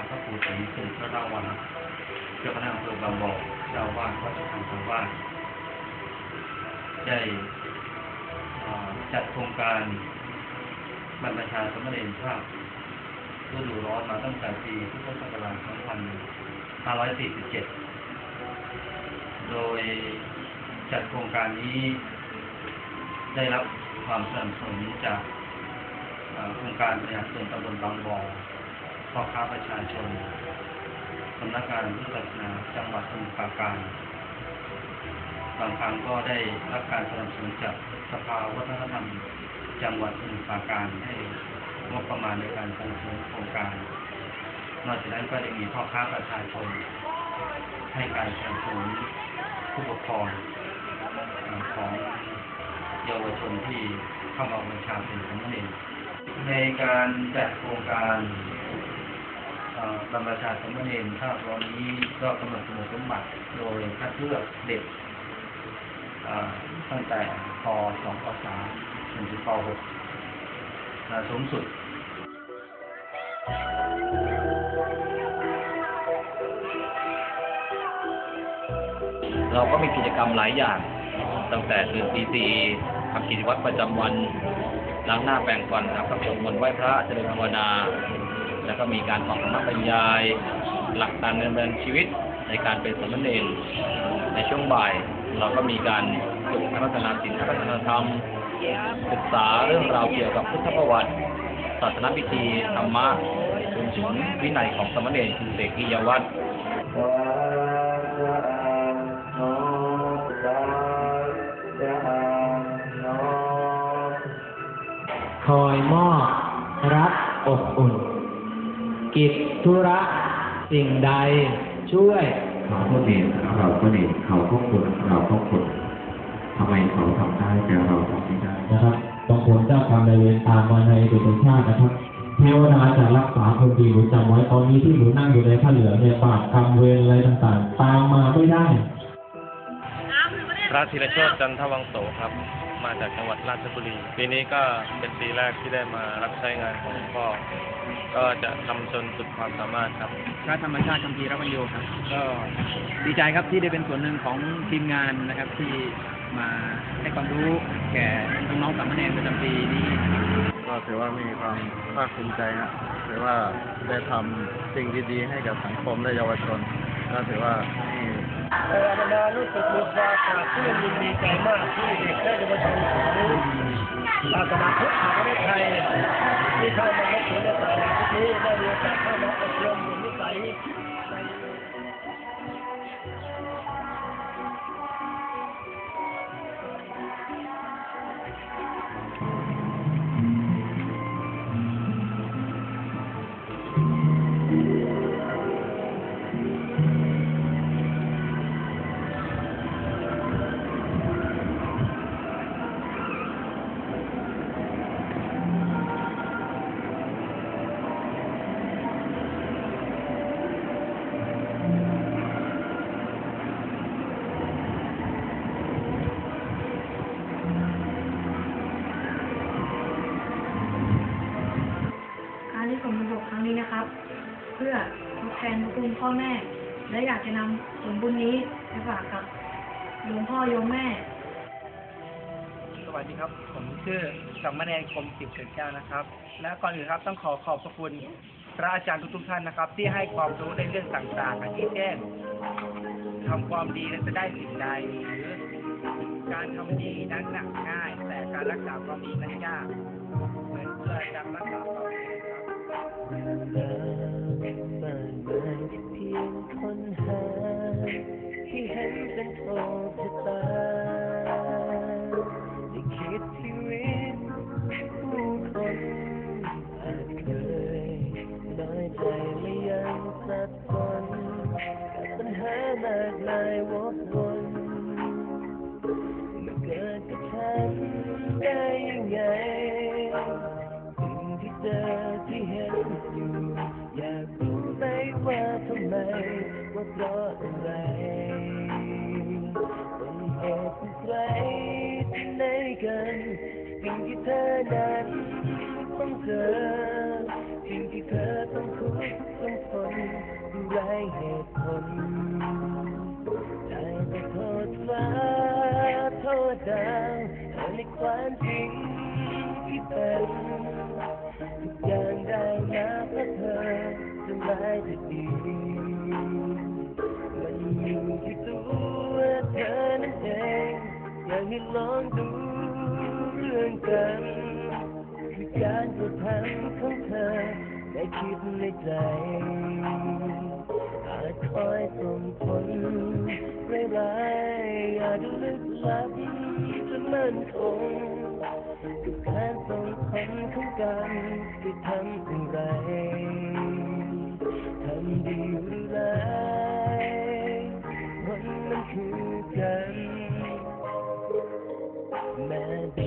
ทพระครูสมสุพระราวันเจ้าคณะอำเภอบางบ่อเจ้าอาวาดวัดสุพรรณทางบ้านได้จัดโครงการบรรพชาสมณเณรภาพฤดูร้อนมาตั้งแต่ปีพุทธศักราช2547 โดยจัดโครงการนี้ ได้รับความสนับสนุนจากโครงการบริหารส่วนตำบลบางบ่อ พ่อค้าประชาชนสำนักงานพุทธศาสนาจังหวัดสมุทรปราการ บางครั้งก็ได้รับการสนับสนุนจากสภาวัฒนธรรมจังหวัดสมุทรปราการให้งบประมาณในการสนับสนุนโครงการ นอกจากนั้นก็ได้มีพ่อค้าประชาชน ให้การสนับสนุนผู้ปกครองของเยาวชนที่เข้ามาบัญชาเป็นสามเณรในการจัดโครงการ บรรพชาสามเณรภาพร้อนนี้ก็กำหนดคุณสมบัติโดยคัดเลือกเด็กตั้งแต่ป .2 ป .3 จนถึงป .6 สูงสุดเราก็มีกิจกรรมหลายอย่าง ตั้งแต่ตื่นตีสี่ทำกิจวัตรประจำวันล้างหน้าแปรงฟันนะครับสวดมนต์ไหว้พระเจริญภาวนา แล้วก็มีการฟังธรรมบรรยาย หลักการดำเนินชีวิตในการเป็นสามเณรในช่วงบ่าย เราก็มีการฝึกพัฒนาศีลพัฒนาธรรม ศึกษาเรื่องราวเกี่ยวกับพุทธประวัติ ศาสนพิธีธรรมะรวมถึงวินัยของสามเณรคือเสกียวัตร ธุระสิ่งใดช่วยเขาก็เนรเราก็เนรเขาก็คนเราก็คนทำไมเขาทำได้แต่เราทำไม่ได้นะครับบางคนเจ้ากรรมนายเวรตามมาในดุจชาตินะครับเทวดาจะรักษาคนดีหนูจำไว้ตอนนี้ที่หนูนั่งอยู่ในผ้าเหลืองเนี่ยบาปกรรมเวรอะไรต่างๆ ตามมาไม่ได้พระธีรโชตจันทวังโสครับ มาจากจังหวัดราชบุรี ปีนี้ก็เป็นปีแรกที่ได้มารับใช้งานของหลวงพ่อ ก็จะทำจนสุดความสามารถครับ พระธรรมชาติคัมภีร์รักวันโยครับ ก็ดีใจครับที่ได้เป็นส่วนหนึ่งของทีมงานนะครับที่มาให้ความรู้แก่น้องๆสามเณรประจำปีนี้นะครับก็ถือว่ามีความภาคภูมิใจฮะถือว่าได้ทำสิ่งดีๆให้กับสังคมและเยาวชน ก็ถือว่านี่ เอออาตมารู้สึกมีความสาบปลื้มยินดีใจมากที่เด็กและเยาวชนของศาสนาพุทธแห่งประเทศไทยที่เข้ามานับถือในศาสนาพุทธนี้ได้มีโอกาสเข้ามาอบรมอยู่นิสัย คุณพ่อแม่ และอยากจะนำผลบุญนี้ไปฝากกับหลวงพ่อโยมแม่ สวัสดีครับ ผมชื่อสามเณรคมสิบเกิดแก้วนะครับ และก่อนอื่นครับต้องขอขอบพระคุณพระอาจารย์ทุกๆท่านนะครับ ที่ให้ความรู้ในเรื่องต่างๆอาทิเช่นทำความดีแล้วจะได้สิ่งใดหรือการทำดีนั้นหนักง่าย แต่การรักษาความดีนั้นยากเหมือนเพื่อจะรักษาความดีครับ ที่เห็นเป็นโทษชะตาได้คิดชีวิตผู้คนอาจเคยน้อยใจและยังสับสนกับปัญหามากมายวกวนมันเกิดกับฉันได้ยังไงสิ่งที่เจอที่เห็นอยู่อยากรู้ไหมว่าทำไมว่าเพราะอะไร ดาวแต่ในความจริงที่เป็นทุกอย่างได้มาเพราะเธอจะไม่จะดีมันอยู่ที่ตัวเธอนั่นเองอยากให้ลองดูเรื่องกันคือการกระทำของเธอได้คิดในใจอาจคอยส่งผลร้าย ลึกลับจะมั่นคงกับการสองคนของกันที่ทำอะไรทำดีหรือร้ายมันมันคือกันแม้ด